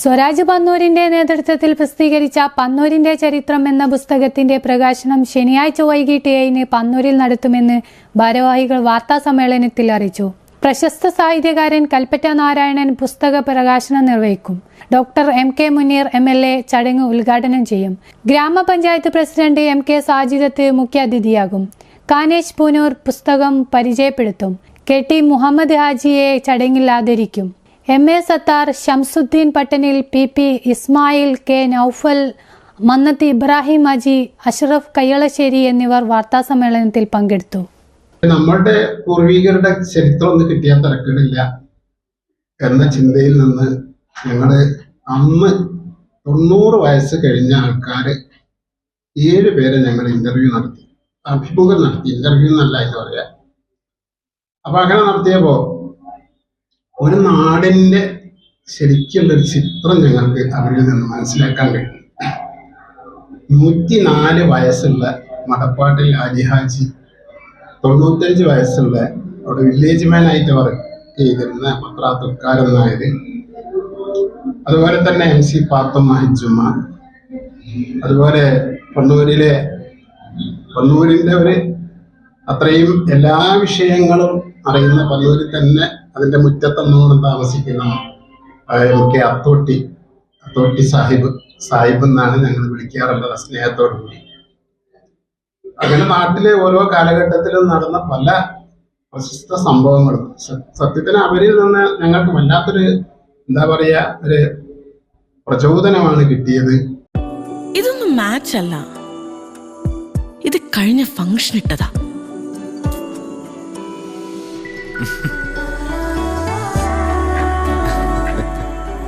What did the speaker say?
സ്വരാജ് പന്നൂരിന്റെ നേതൃത്വത്തിൽ പ്രസിദ്ധീകരിച്ച പന്നൂരിന്റെ ചരിത്രം എന്ന പുസ്തകത്തിന്റെ പ്രകാശനം ശനിയാഴ്ച വൈകിട്ട് ഏഴിന് പന്നൂരിൽ നടത്തുമെന്ന് ഭാരവാഹികൾ വാർത്താ സമ്മേളനത്തിൽ അറിയിച്ചു. പ്രശസ്ത സാഹിത്യകാരൻ കൽപ്പറ്റ നാരായണൻ പുസ്തക പ്രകാശനം നിർവഹിക്കും. Doctor M K Muneer M L A ചടങ്ങ് ഉദ്ഘാടനം ചെയ്യും. ഗ്രാമപഞ്ചായത്ത് പ്രസിഡന്റ് എം കെ സാജിദത്ത് മുഖ്യാതിഥിയാകും കാനേഷ് പൂനൂർ പുസ്തകം പരിചയപ്പെടുത്തും. കെ ടി മുഹമ്മദ് ഹാജിയെ ചടങ്ങിൽ ആദരിക്കും. M A Sathar Shamsuddin പട്ടനിൽ P P Ismail K Noufal Mannath Ibrahim Aji Ashraf Kayyalassery എന്നിവർ വാർത്താസമ്മേളനത്തിൽ പങ്കെടുത്തു. നമ്മുടെ പൂർവികരുടെ ചരിത്രം ഒന്ന് കിട്ടിയാൽ തിരക്കേടില്ല എന്ന ചിന്തയിൽ നിന്ന് ഞങ്ങളുടെ അന്ന് തൊണ്ണൂറ് വയസ്സ് കഴിഞ്ഞ ആൾക്കാര് ഏഴ് പേരെ ഞങ്ങൾ ഇന്റർവ്യൂ നടത്തി. അഭിമുഖം നടത്തി. ഇന്റർവ്യൂ എന്നല്ല എന്ന് പറയാ. അപ്പൊ അങ്ങനെ നടത്തിയപ്പോ ഒരു നാടിന്റെ ശരിക്കുള്ള ഒരു ചിത്രം ഞങ്ങൾക്ക് അവരിൽ നിന്ന് മനസ്സിലാക്കാൻ കഴിയും. നൂറ്റിനാല് വയസ്സുള്ള മടപ്പാട്ടിൽ അജിഹാജി തൊണ്ണൂറ്റഞ്ച് വയസ്സുള്ള അവിടെ വില്ലേജ് മാൻ ആയിട്ട് വർക്ക് ചെയ്തിരുന്ന പത്രാത്തുക്കാരൻ നായർ അതുപോലെ തന്നെ എം സി പാത്തമ്മ ഹിജുമ അതുപോലെ കണ്ണൂരിലെ കണ്ണൂരിന്റെ ഒരു അത്രയും എല്ലാ വിഷയങ്ങളും അറിയുന്ന കണ്ണൂരിൽ തന്നെ അതിന്റെ മുറ്റത്തൊന്നും താമസിക്കുന്ന എം കെ അത്തോട്ടി അത്തോട്ടി സാഹിബ് സാഹിബ് എന്നാണ് ഞങ്ങൾ വിളിക്കാറുള്ളത് സ്നേഹത്തോടു കൂടി. അങ്ങനെ നാട്ടിലെ ഓരോ കാലഘട്ടത്തിലും നടന്ന പല പ്രശസ്ത സംഭവങ്ങളും. സത്യത്തിന് അവരിൽ നിന്ന് ഞങ്ങൾക്ക് വല്ലാത്തൊരു എന്താ പറയാ ഒരു പ്രചോദനമാണ് കിട്ടിയത്. ഇതൊന്നും മാച്ച് അല്ല. ഇത് കഴിഞ്ഞ ഫംഗ്ഷൻ ഇട്ടതാ.